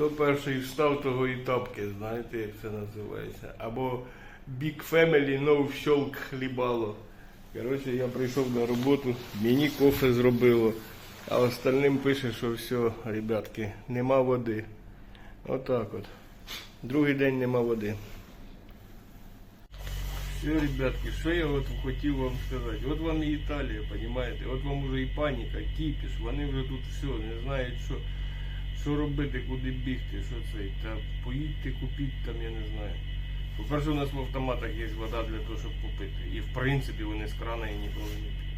Хто перший встав, того і тапки, знаєте, як це називається. Або Big Family, no щолк хлібало. Коротше, я прийшов на роботу, мені кофе зробило, а остальним пише, що все, ребятки, нема води. Отак от. Другий день нема води. Все, ребятки, що я от хотів вам сказати. От вам і Італія, розумієте? От вам уже і паніка, кіпіш, вони вже тут все, не знають, що, що робити, куди бігти, що це. Та поїдьте, купіть там, я не знаю. По-перше, у нас в автоматах є вода для того, щоб попити. І в принципі вони з крана і ніколи не п'ють.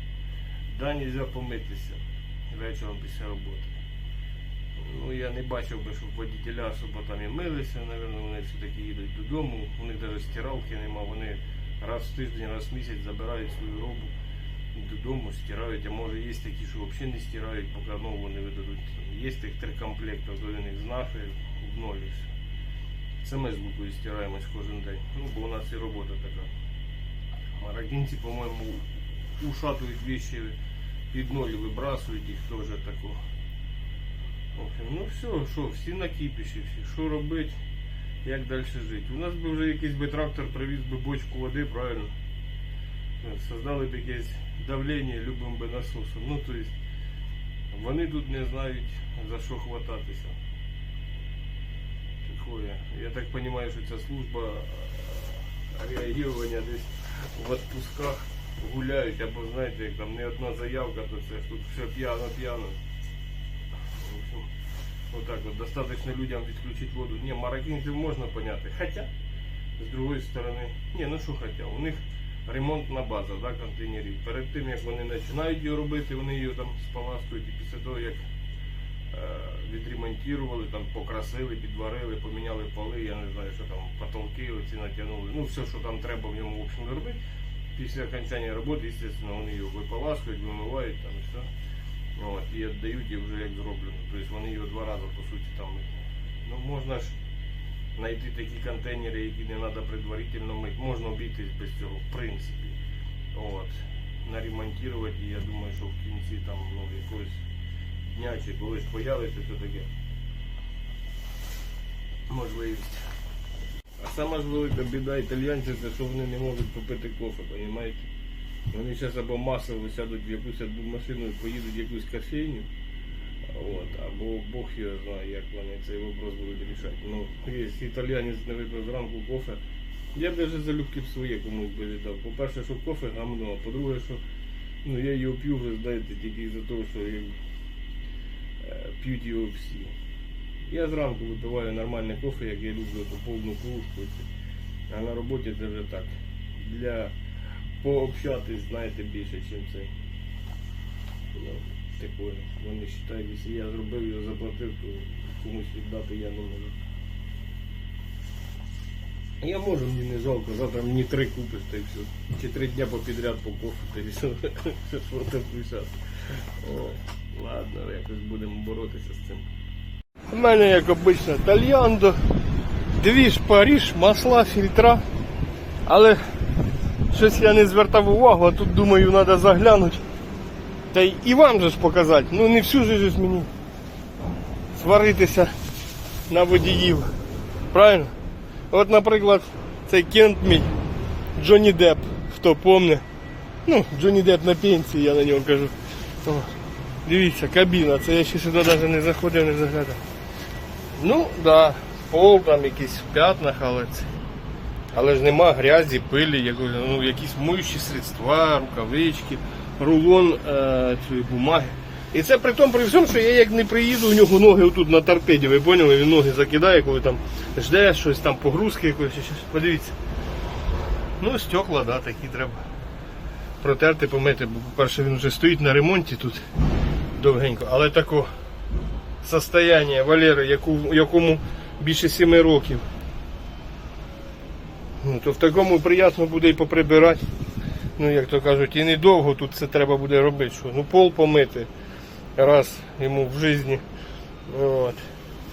Да, нельзя помитися вечором після роботи. Ну, я не бачив би, щоб водителя особо там і милися, напевно, вони все-таки їдуть додому, у них навіть стиралки нема, вони раз в тиждень, раз в місяць забирають свою робу додому, стирають, а може є такі, що взагалі не стирають, поки нову не видадуть. Є тих три комплекти, наших, в нолі все. Це ми з Лукою стираємось кожен день. Ну, бо у нас і робота така. Мароккинці, по-моєму, ушатують вещи під ноль, вибрасують їх теж тако. Общем, ну все, що, всі на всі, що робити, як далі жити. У нас би вже якийсь би трактор привіз би бочку води, правильно? Е, Создали б якесь давлення любим би насосом. Ну, то есть, вони тут не знають за що хвататися. Такое. Я так понимаю, що ця служба е, реагування десь в отпусках гуляють, або знаєте, як там не одна заявка, то це ж тут все п'яно-п'яно. В общем, вот так вот, достаточно людям відключити воду. Не, мароккинців можна поняти. Хотя, з другої сторони, не, ну що хотя, у них ремонтна база, да, контейнерів. Перед тим як вони починають її робити, вони її там споласкують і після того, як е, відремонтували, там покрасили, підварили, поміняли поли, я не знаю, що там потолки оці натягнули. Ну, все, що там треба в ньому в общем, робити. Після окончання роботи, звісно, вони її виполаскують, вимивають там і все. От, і віддають її вже як зроблено. Тобто вони її два рази по суті там. Ну можна ж знайти такі контейнери, які не треба предварительно мити. Можна обійтись без цього, в принципі. От. Наремонтувати, і я думаю, що в кінці там ну, якогось дня чи колись появиться все таке можливість. А сама велика біда італійців, це що вони не можуть попити кофе, розумієте? Вони зараз або масово сядуть в якусь одну машину і поїдуть в якусь кофейню. От, або Бог його знає, як вони цей вопрос будуть рішати. Ну, якщо італіянець не випив зранку кофе, я б навіть залюбки б своє комусь би віддав. По-перше, що кофе гамно, а по-друге, що ну, я його п'ю, ви знаєте, тільки за того, що я, е, п'ють його всі. Я зранку випиваю нормальне кофе, як я люблю, то повну кружку. А на роботі це вже так. Для пообщатись, знаєте, більше, ніж цей. Такое. Вони вважають, якщо я зробив його заплатив, то комусь віддати я не можу. Я можу, мені не жалко, завтра мені три купиш та й все. Чи три дня попідряд по кофе та й все. О, Ладно, якось будемо боротися з цим. У мене, як обично, тальяндо, двіж Паріж, масла, фільтра. Але щось я не звертав увагу, а тут думаю, треба заглянути. Та й і вам же ж показати. Ну не всю же ж мені сваритися на водіїв. Правильно? От, наприклад, цей кент мій Джонні Депп, хто помне. Ну, Джонні Депп на пенсії, я на нього кажу. О, дивіться, кабіна, це я ще сюди навіть не заходив, не заглядав. Ну, да, пол там якісь в п'ятнах, але ж нема грязі, пилі, ну, якісь миючі средства, рукавички, рулон е, цієї бумаги. І це при тому при всьому, що я як не приїду, у нього ноги отут на торпеді, ви поняли, він ноги закидає, коли там жде щось, там погрузки якоїсь. Подивіться. Ну, стекла, да, такі треба протерти, помити, бо, по-перше, він вже стоїть на ремонті тут довгенько, але тако состояние Валери, яку, якому більше 7 років. Ну, то в такому приємно буде і поприбирати. Ну, як то кажуть, і недовго тут це треба буде робити. Що? Ну, пол помити раз йому в житті. От.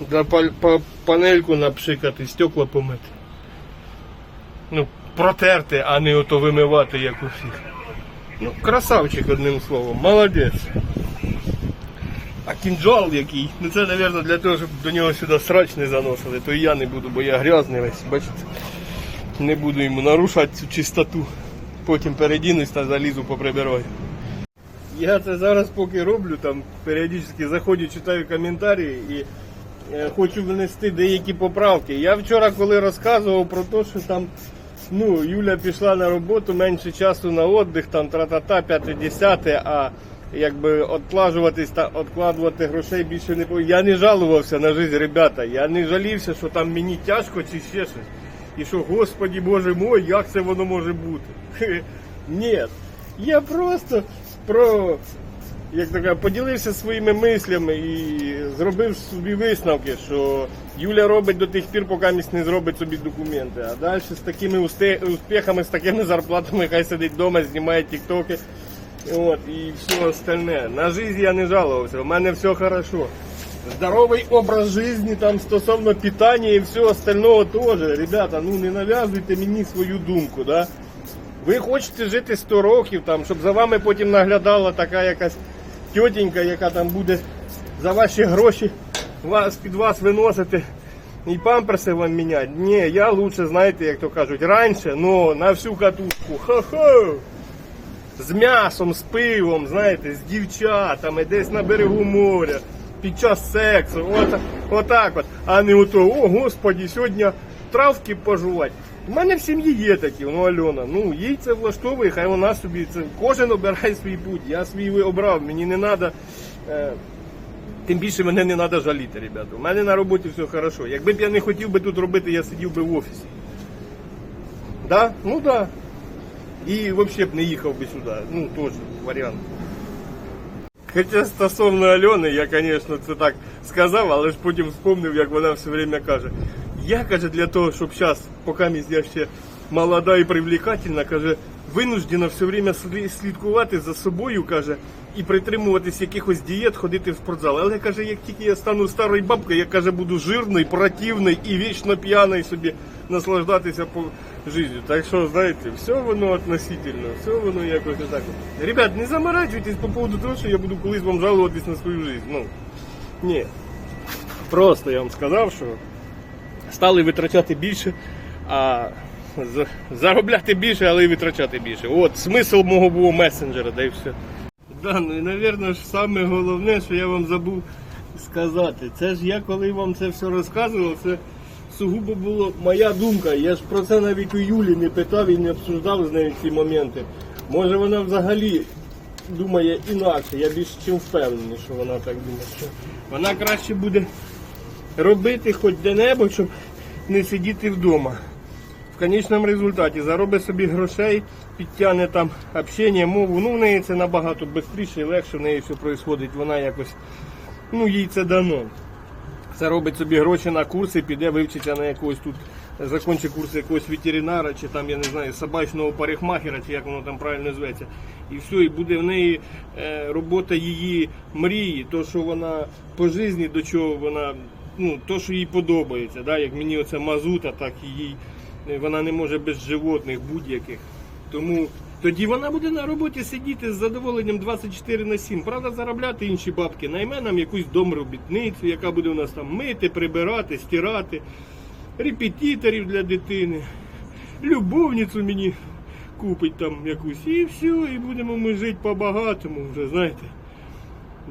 Да, па- панельку напшикати, стекла помити. Ну, протерти, а не ото вимивати, як у всіх. Ну, красавчик, одним словом, молодець. А кінжал який. Ну це, мабуть, для того, щоб до нього сюди срач не заносили, то і я не буду, бо я грязний весь, бачите. Не буду йому нарушати цю чистоту. Потім передінусь та залізу поприбираю. Я це зараз поки роблю, там періодично заходжу, читаю коментарі і е, хочу внести деякі поправки. Я вчора, коли розказував про те, що там ну, Юля пішла на роботу, менше часу на віддих, там тра-та-та, п'яте-десяте, а якби відклажуватись та відкладувати грошей більше не. Я не жалувався на життя, ребята. Я не жалівся, що там мені тяжко чи ще щось. І що, господі боже мой, як це воно може бути? Ні. Я просто про як така, поділився своїми мислями і зробив собі висновки, що Юля робить до тих пір, поки місь не зробить собі документи. А далі з такими успіхами, з такими зарплатами, хай сидить вдома, знімає тіктоки. От, і все остальне. На життя я не жалувався, у мене все хорошо. Здоровий образ життя там стосовно питання і всього остального теж. Ребята, ну не нав'язуйте мені свою думку, да? Ви хочете жити 100 років, там, щоб за вами потім наглядала така якась тітенька, яка там буде за ваші гроші вас, під вас виносити і памперси вам міняти. Ні, я лучше, знаєте, як то кажуть, раніше, ну на всю катушку. Хо-хо! З м'ясом, з пивом, знаєте, з дівчатами, десь на берегу моря, під час сексу, от, отак от. А не ото, о господі, сьогодні травки пожувати. У мене в сім'ї є такі, ну Альона, ну їй це влаштовує, хай вона собі це. Кожен обирає свій путь. Я свій обрав, мені не треба. Е, тим більше мене не треба жаліти, ребята. У мене на роботі все хорошо. Якби б я не хотів би тут робити, я сидів би в офісі. Да? Ну да. І взагалі б не їхав би сюди. Ну, теж варіант. Хоча стосовно Альони, я, звісно, це так сказав, але ж потім вспомнив, як вона все время каже. Я каже, для того, щоб зараз, поки я ще молода і привлекательна, каже, винуждена все время слідкувати за собою, каже, і притримуватись якихось дієт, ходити в спортзал. Але каже, як тільки я стану старою бабкою, я каже, буду жирний, противний і вічно п'яний собі наслаждатися по життю. Так що, знаєте, все воно относительно, все воно якось так. Ребят, не заморачуйтесь по поводу того, що я буду колись вам жалуватись на свою життя. Ну, ні. Просто я вам сказав, що стали витрачати більше, а заробляти більше, але й витрачати більше. От смисл мого був месенджера, да і все. Да, ну і, ж саме головне, що я вам забув сказати. Це ж я коли вам це все розказував, це сугубо була моя думка. Я ж про це навіть у Юлі не питав і не обсуждав з нею ці моменти. Може вона взагалі думає інакше. Я більш чим впевнений, що вона так думає. Що вона краще буде робити хоч де-небудь, щоб не сидіти вдома. В конечному результаті заробить собі грошей, підтягне там общення, мову. Ну, в неї це набагато швидше і легше, в неї все відбувається, вона якось, ну, їй це дано. Це робить собі гроші на курси, піде вивчиться на якогось тут, закончить курс якогось ветеринара, чи там, я не знаю, собачного парикмахера, чи як воно там правильно зветься. І все, і буде в неї е, робота її мрії, то, що вона по житті, до чого вона, ну, то, що їй подобається. Да? Як мені оце мазута, так і їй вона не може без животних будь-яких. Тому тоді вона буде на роботі сидіти з задоволенням 24 на 7. Правда, заробляти інші бабки. Найме нам якусь домробітницю, яка буде у нас там мити, прибирати, стирати, репетиторів для дитини, любовницю мені купить там якусь. І все, і будемо ми жити по-багатому вже, знаєте.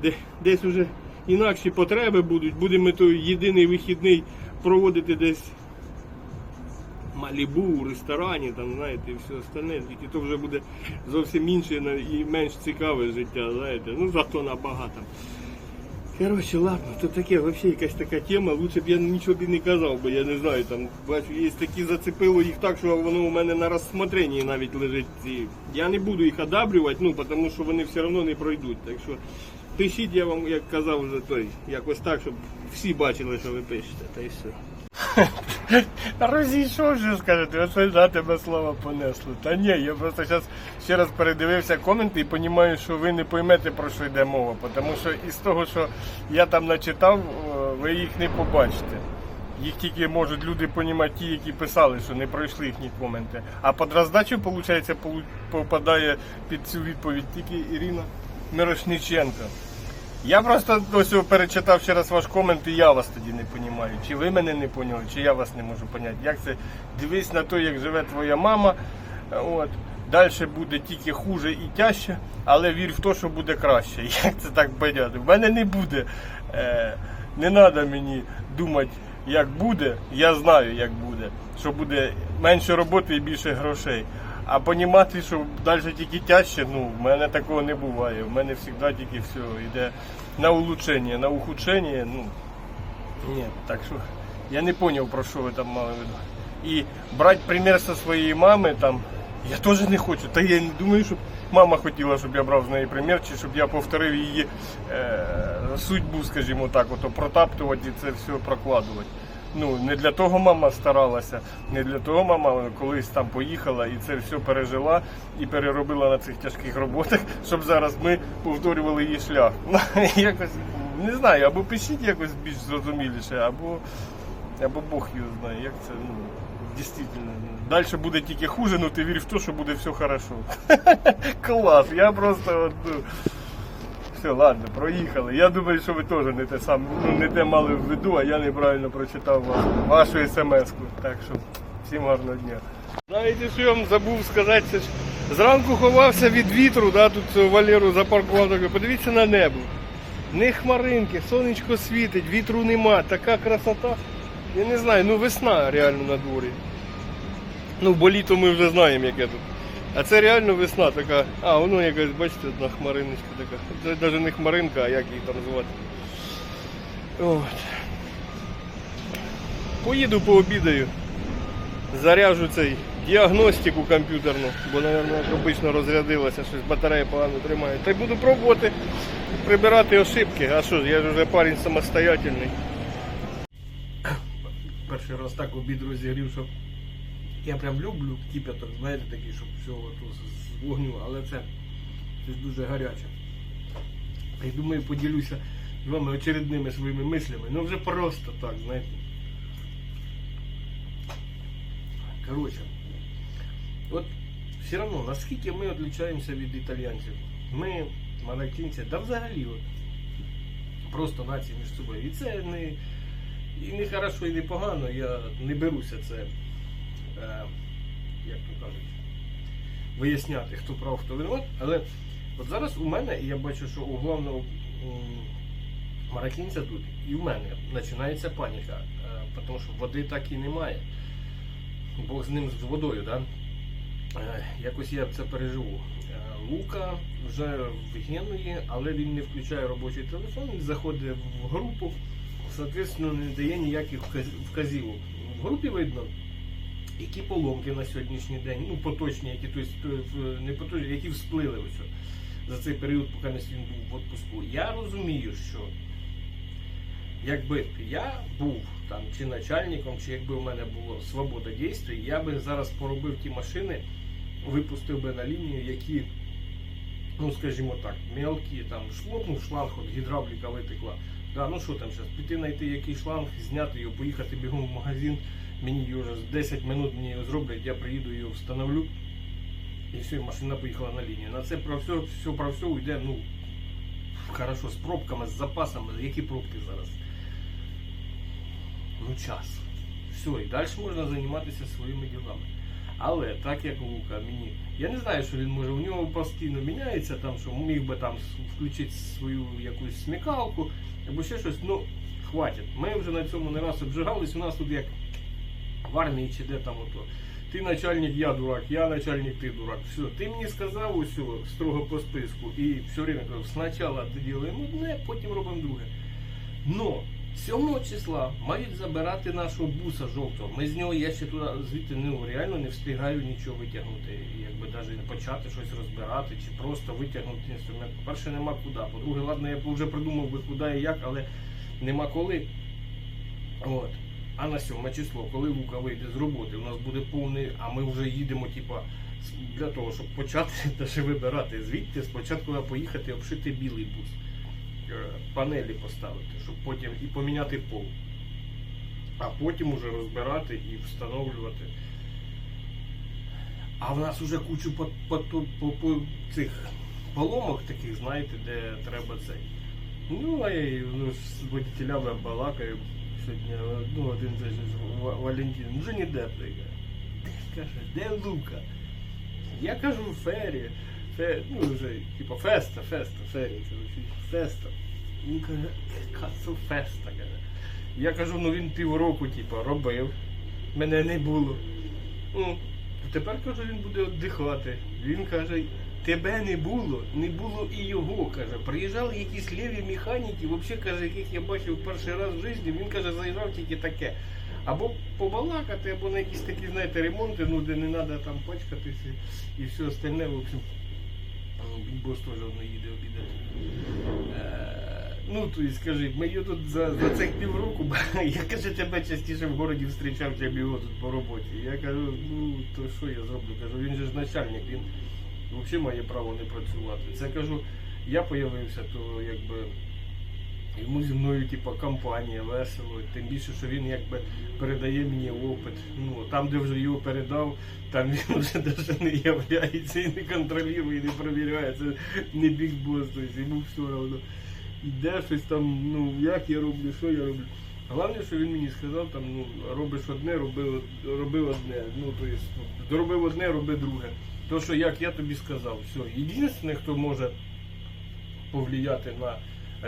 Де, десь вже інакші потреби будуть. Будемо той єдиний вихідний проводити десь Малібу, у ресторані, там, знаєте, і все остальне, тільки то вже буде зовсім інше і менш цікаве життя, знаєте, ну зато набагато. Коротше, ладно, то таке, взагалі якась така тема, лучше б я нічого б і не казав, бо я не знаю, там, бачу, є такі зацепило їх так, що воно у мене на розсмотренні навіть лежить ці. Я не буду їх одабрювати, ну, тому що вони все одно не пройдуть. Так що пишіть, я вам, як казав вже той, якось так, щоб всі бачили, що ви пишете, та й все. Розійшовся, скажете, оце за тебе слова понесло. Та ні, я просто зараз ще раз передивився коменти і розумію, що ви не поймете, про що йде мова. Тому що із того, що я там начитав, ви їх не побачите. Їх тільки можуть люди розуміти ті, які писали, що не пройшли їхні коменти. А під роздачу, виходить, попадає під цю відповідь тільки Ірина Мирошниченко. Я просто ось перечитав ще раз ваш комент, і я вас тоді не розумію. Чи ви мене не поняли, чи я вас не можу поняти. Як це дивись на те, як живе твоя мама. От. Далі буде тільки хуже і тяжче, але вір в те, що буде краще. Як це так поняти? В мене не буде. Е, не треба мені думати, як буде. Я знаю, як буде. Що буде менше роботи і більше грошей. А понімати, що далі тільки тяжче, ну, в мене такого не буває. В мене завжди тільки все йде на улучшення, на ухудшення. Ну, ні, так що я не зрозумів, про що ви там мали. І брати примір зі своєї мами там, я теж не хочу. Та я не думаю, щоб мама хотіла, щоб я брав з неї примір, чи щоб я повторив її е, судьбу, скажімо так, ото протаптувати і це все прокладувати. Ну, не для того мама старалася, не для того мама колись там поїхала і це все пережила і переробила на цих тяжких роботах, щоб зараз ми повторювали її шлях. Якось не знаю, або пишіть якось більш зрозуміліше, або, або Бог його знає, як це ну, дійсно. Далі буде тільки хуже, ну ти вір в те, що буде все хорошо. Клас, я просто ну, все, ладно, проїхали. Я думаю, що ви теж не те саме, ну, не те мали в виду, а я неправильно прочитав вашу, вашу смс-ку. Так що всім гарного дня. Знаєте, що я вам забув сказати, це ж зранку ховався від вітру, да, тут Валеру запаркував, подивіться на небо. Не хмаринки, сонечко світить, вітру нема, така красота. Я не знаю, ну весна реально на дворі. Ну, бо літо ми вже знаємо, яке тут. А це реально весна така. А, воно якась, бачите, одна хмариночка така. Це навіть не хмаринка, а як її там звати. От. Поїду пообідаю. Заряжу цей діагностику комп'ютерну, бо, мабуть, як обично розрядилася, щось батарея погано тримає. Та й буду пробувати прибирати ошибки. А що ж, я ж вже парень самостоятельний. Перший раз так обід розігрів, що я прям люблю кипяток, знаєте, такий, щоб всього тут з вогню, але це щось дуже гаряче. І думаю, поділюся з вами очередними своїми мислями. Ну вже просто так, знаєте. Коротше, от все одно, наскільки ми відрізняємося від італійців. Ми, мароккінці, да взагалі от, просто нації між собою. І це не, і не хорошо, і не погано, я не беруся це, як то кажуть, виясняти, хто прав, хто винуват. Але от зараз у мене, і я бачу, що у головного м, тут, і у мене починається паніка, е, тому що води так і немає. Бог з ним з водою, да? Е, якось я це переживу. Е, Лука вже в Генуї, але він не включає робочий телефон, він заходить в групу, соответственно, не дає ніяких вказ- вказівок. В групі видно, які поломки на сьогоднішній день, ну поточні, які, тобто, не поточні, які всплили ось за цей період, поки не він був в відпуску. Я розумію, що якби я був там чи начальником, чи якби у мене була свобода дійства, я би зараз поробив ті машини, випустив би на лінію, які, ну скажімо так, мелкі, там шлопнув шланг, от гідравліка витекла. Да, ну що там зараз, піти знайти якийсь шланг, зняти його, поїхати бігом в магазин, мені його вже 10 минут мені його зроблять, я приїду його встановлю. І все, машина поїхала на лінію. На це про все, все про все йде, ну, хорошо, з пробками, з запасами. Які пробки зараз? ну, час. Все, і далі можна займатися своїми ділами. Але так як Лука мені, я не знаю, що він може, у нього постійно міняється, там, що міг би там включити свою якусь смікалку або ще щось, ну, хватить. Ми вже на цьому не раз обжигались, у нас тут як в армії чи де там ото. Ти начальник, я дурак, я начальник, ти дурак. Все, ти мені сказав усе строго по списку і все время кажу, спочатку робимо одне, потім робимо друге. Но 7 числа мають забирати нашого буса жовтого. Ми з нього, я ще туди звідти ну, реально не встигаю нічого витягнути. Якби навіть почати щось розбирати чи просто витягнути інструмент. По-перше, нема куди. По-друге, ладно, я вже придумав би куди і як, але нема коли. От. А на 7 число, коли Лука вийде з роботи, у нас буде повний, а ми вже їдемо, типа, для того, щоб почати даже вибирати звідти, спочатку треба поїхати обшити білий бус, е, панелі поставити, щоб потім і поміняти пол. А потім уже розбирати і встановлювати. А в нас уже кучу по, по, по, по, цих поломок таких, знаєте, де треба цей. Ну, а я ну, з водителями балакаю сьогодні. Ну, один це ж Валентин. Ну, не де ти? Каже, де Лука? Я кажу Фері. Фе, ну, вже, типу, феста, феста, Фері, коротше, феста. Він каже, яка це феста, каже. Я кажу, ну він півроку, типу, робив. Мене не було. Ну, тепер кажу, він буде віддихати. Він каже, тебе не було, не було і його. каже. Приїжджали якісь ліві механіки, взагалі каже, яких я бачив перший раз в житті, він каже, заїжджав тільки таке. Або побалакати, або на якісь такі, знаєте, ремонти, ну де не треба там пачкатися і все остальне, в общем. Бос теж воно їде обідати. Е, Ну, то і скажи, ми його тут за, за цих півроку, я каже, тебе частіше в городі зустрічав, ніж його тут по роботі. Я кажу, ну то що я зроблю? Кажу, він же ж начальник, він взагалі має право не працювати. Це кажу, я появився, то якби йому зі мною, типа, компанія, весело, тим більше, що він якби передає мені опит. Ну, там, де вже його передав, там він вже навіть не являється і не контролює, і не перевіряє. Це не біг бос, тобто йому все одно. Іде щось там, ну як я роблю, що я роблю. Головне, що він мені сказав, там, ну, робиш одне, роби, роби одне. Ну, то есть, зробив одне, роби друге. То, що як я тобі сказав, все. Єдине, хто може повлияти на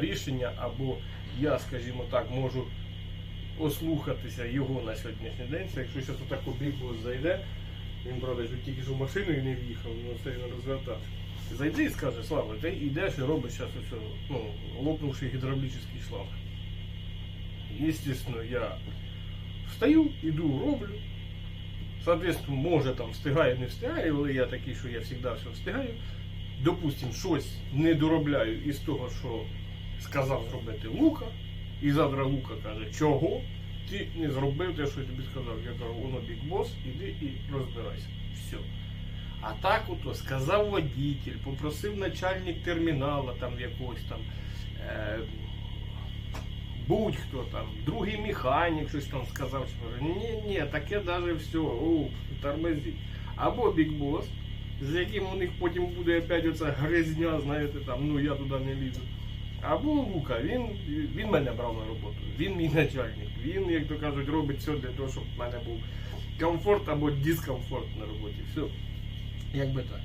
рішення, або я, скажімо так, можу ослухатися його на сьогоднішній день. Це якщо зараз отако бігбос зайде, він правда тільки що в машину і не в'їхав, ну це він розвертався. Зайди і скаже, Слава, ти йдеш і робиш зараз усе, ну, лопнувший гідравлічний шланг. Естественно, я встаю, іду, роблю. Соответственно, може там встигаю, не встигаю, але я такий, що я завжди все встигаю. Допустим, щось не доробляю із того, що сказав зробити Лука, і завтра Лука каже, чого ти не зробив те, що я тобі сказав. Я кажу, воно бік бос, іди і розбирайся. Все. А так ото сказав водитель, попросив начальник термінала там якогось там. Е, будь-хто там, другий механік щось там сказав, що ні, ні, таке навіть все, о, тормозіть. Або бікбос, з яким у них потім буде опять оця гризня, знаєте, там, ну я туди не лізу. Або Лука, він, він мене брав на роботу, він мій начальник, він, як то кажуть, робить все для того, щоб в мене був комфорт або дискомфорт на роботі. Все. Якби так.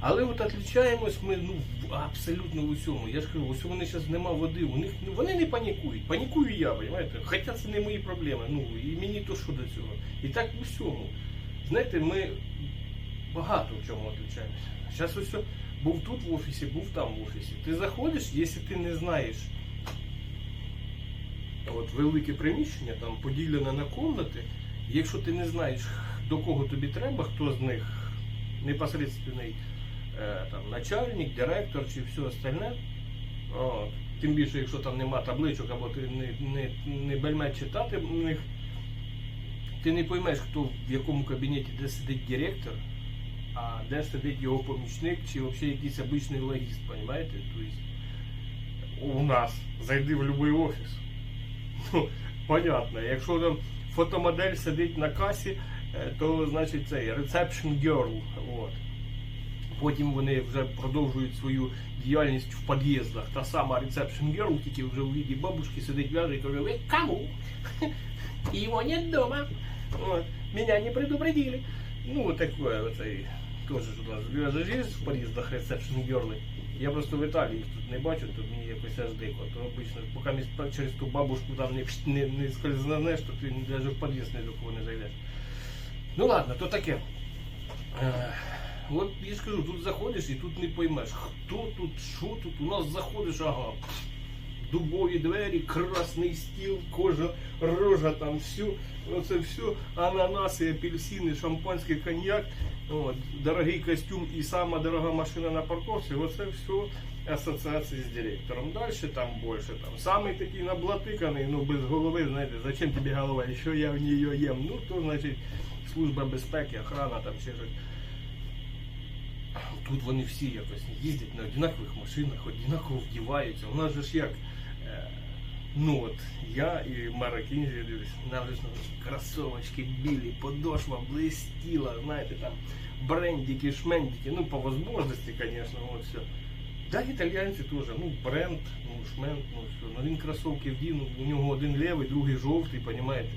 Але от відрізняємось ми ну, абсолютно в усьому. Я ж кажу, ось вони зараз нема води, у них вони не панікують. Панікую я, розумієте? Хоча це не мої проблеми. Ну і мені то що до цього. І так в усьому. Знаєте, ми багато в чому відрізняємося. Зараз ось був тут в офісі, був там в офісі. Ти заходиш, якщо ти не знаєш от велике приміщення, там поділене на комнати, якщо ти не знаєш, до кого тобі треба, хто з них непосредственний е, там, начальник, директор чи все остальне. От. Тим більше, якщо там нема табличок, або ти не, не, не бельмет читати в них, ти не поймеш, хто в якому кабінеті, де сидить директор, а де сидить його помічник, чи взагалі якийсь обичний логіст, розумієте? Тобто у нас зайди в будь-який офіс. Ну, понятно, якщо там фотомодель сидить на касі, е, то значить reception girl. От. Потім вони вже продовжують свою діяльність в під'їздах. Та сама reception girl, тільки вже у віді бабушки сидить вяже і каже, ви кому? Його нет дома. От. Не предупредили. Ну, такое вот и у нас вяже в під'їздах reception girl. Я просто в Італії їх тут не бачу, то мені якось аж дико. То обично, поки не через ту бабушку там не, не, не скользнеш, то ти навіть в під'їзд ні до кого не зайдеш. Ну ладно, то таке. От я ж кажу, тут заходиш і тут не поймеш, хто тут, що тут. У нас заходиш, ага. Дубові двері, красний стіл, кожа, рожа, там все, оце все, ананаси, апельсини, шампанський коньяк, от, дорогий костюм і сама дорога машина на парковці, оце все асоціації з директором. Далі там більше. Там. Самий такий наблатиканий, ну без голови, знаєте, зачем тобі голова, що я в ній їм? Ну, то значить служба безпеки, охрана там ще щось. Тут вони всі якось їздять на однакових машинах, однаково вдіваються. У нас же ж як. е, Ну от я і Мара Кінзі дивлюсь, ну, кросовочки білі, подошва блистіла, знаєте, там брендики, шмендики, ну по возможності, звісно, от все. Да, італіянці теж, ну, бренд, ну, шмент, ну, все. Ну, він кросовки вдінув, у нього один левий, другий жовтий, понімаєте?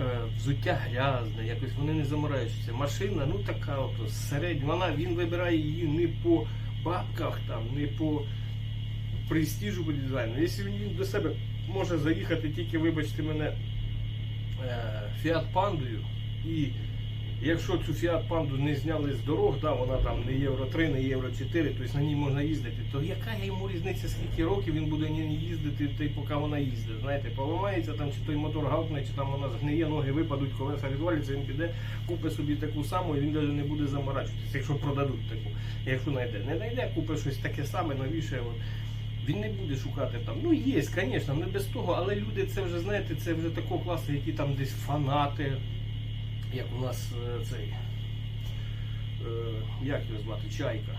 Е, взуття грязне, якось вони не заморачуються. Машина, ну така от середня, вона, він вибирає її не по бабках, там, не по престижу по дизайну. Якщо він до себе може заїхати тільки, вибачте мене, Фіат Пандою, і якщо цю Фіат Панду не зняли з дорог, да, вона там не Євро 3, не Євро 4, тобто на ній можна їздити, то яка йому різниця, скільки років він буде ній їздити, поки вона їздить. Знаєте, поламається там, чи той мотор гавкне, чи там вона згниє, ноги випадуть, колеса відваляться, він піде, купить собі таку саму, і він навіть не буде заморачуватися, якщо продадуть таку, якщо знайде. Не знайде, купить щось таке саме, новіше. Він не буде шукати там. Ну є, звісно, не без того, але люди це вже знаєте, це вже такого класу, які там десь фанати, як у нас е, цей, е, як його звати, Чайка.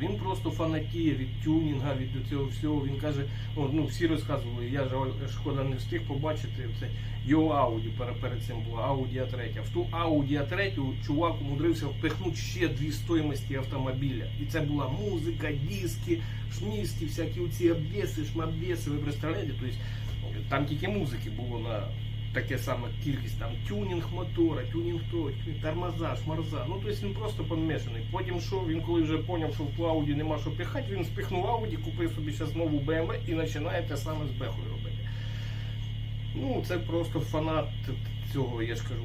Він просто фанатіє від тюнінга, від цього всього. Він каже, ну всі розказували, я ж шкода не встиг побачити це його Ауді перед, цим була Ауді А3. В ту Ауді А3 чувак умудрився впихнути ще дві стоїмості автомобіля. І це була музика, диски, шміски, всякі оці обвеси, шмабеси. Ви представляєте? Тобто там тільки музики було на таке саме кількість там тюнінг мотора, тюнінг то, тормоза, шмарза. Ну тобто він просто помішаний. Потім що він, коли вже зрозумів, що в ту Ауді нема що пихати, він спихнув Ауді, купив собі зараз нову BMW і починає те саме з Бехою робити. Ну, це просто фанат цього, я ж кажу.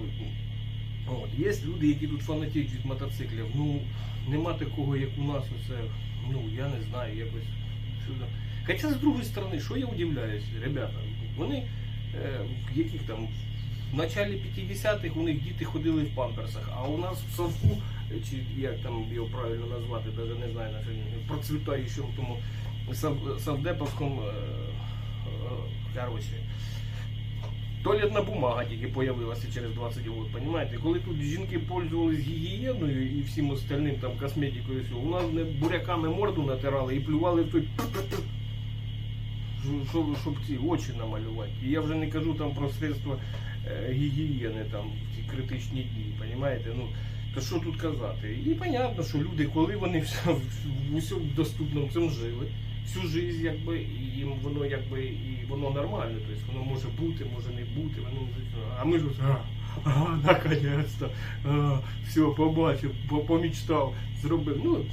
От. Є люди, які тут фанатіють від мотоциклів. Ну, нема такого, як у нас оце, ну, я не знаю, якось сюди. Хоча з другої сторони, що я удивляюся, ребята, вони в яких там в началі 50-х у них діти ходили в памперсах, а у нас в совку, е, чи як там його правильно назвати, навіть не знаю, він процвітаючому тому савдеповському, е, е, Туалетна бумага тільки появилася через 20 років, понимаете? Коли тут жінки пользувались гігієною і всім остальним там косметикою, все, у нас буряками морду натирали і плювали в той щоб- щоб, ці очі намалювати. І я вже не кажу там про средства е, гігієни там в ці критичні дні, понимаете? Ну, то що тут казати? І понятно, що люди, коли вони в усьому доступному цьому жили, всю жизнь, якби, і їм воно якби і воно нормально, тобто воно може бути, може не бути, воно а ми ж а, а, наконець-то, а, все, побачив, помічтав, зробив. Ну,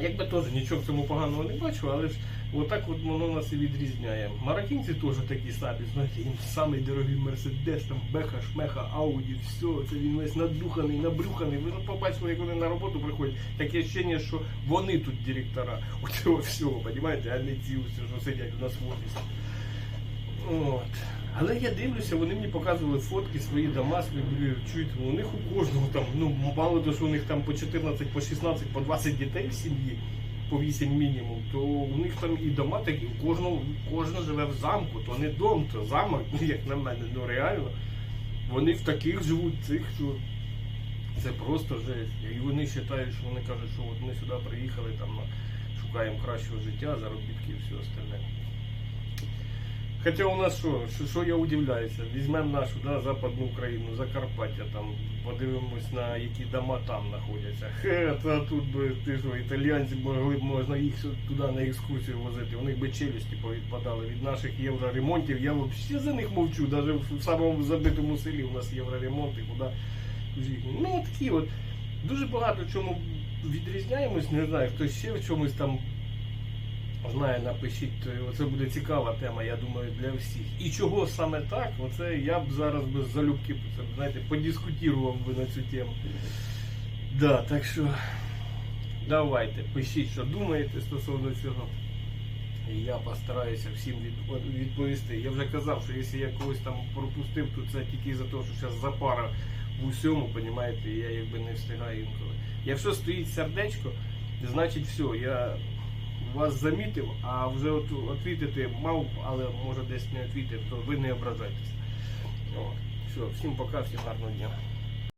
якби теж нічого в цьому поганого не бачу, але ж отак от воно нас і відрізняє. Мароккінці теж такі самі, знаєте, їм самий дорогий мерседес, там беха, шмеха, ауді, все, це він весь надуханий, набрюханий. Ви ж побачили, як вони на роботу приходять. Таке ощущення, що вони тут директора цього всього, розумієте, а не ці, усі, що сидять у нас в офісі. От. Але я дивлюся, вони мені показували фотки, свої дома, свої блін, чуєте, у них у кожного там, ну мало того, що у них там по 14, по 16, по 20 дітей в сім'ї, по 8 мінімум, то у них там і дома такі, у кожного, кожен живе в замку, то не дом, то замок, як на мене, ну реально. Вони в таких живуть цих, що це просто жесть. І вони вважають, що вони кажуть, що от ми сюди приїхали, там шукаємо кращого життя, заробітки і все остальне. Хоча у нас що, що, що я удивляюся, візьмемо нашу да, Западну Україну, Закарпаття, там, подивимось на які дома там знаходяться. Хе, та тут би ти що, італіянці могли б можна їх туди на екскурсію возити. Них би челюсті повідпадали від наших євроремонтів. Я взагалі за них мовчу, навіть в самому забитому селі у нас євроремонти, куди. Ну такі от. Дуже багато чому відрізняємось, не знаю, хтось ще в чомусь там знає, напишіть, то це буде цікава тема, я думаю, для всіх. І чого саме так, оце я б зараз без залюбки знаєте, подискутував би на цю тему. Да, так що давайте, пишіть, що думаєте стосовно цього. І я постараюся всім відповісти. Я вже казав, що якщо я когось там пропустив, то це тільки за те, що зараз запара в усьому, понімаєте, я якби не встигаю інколи. Якщо стоїть сердечко, значить все, я вас замітив, а вже от відвітити мав, але може десь не відвітив, то ви не ображайтесь. Все, всім пока, всім гарного дня.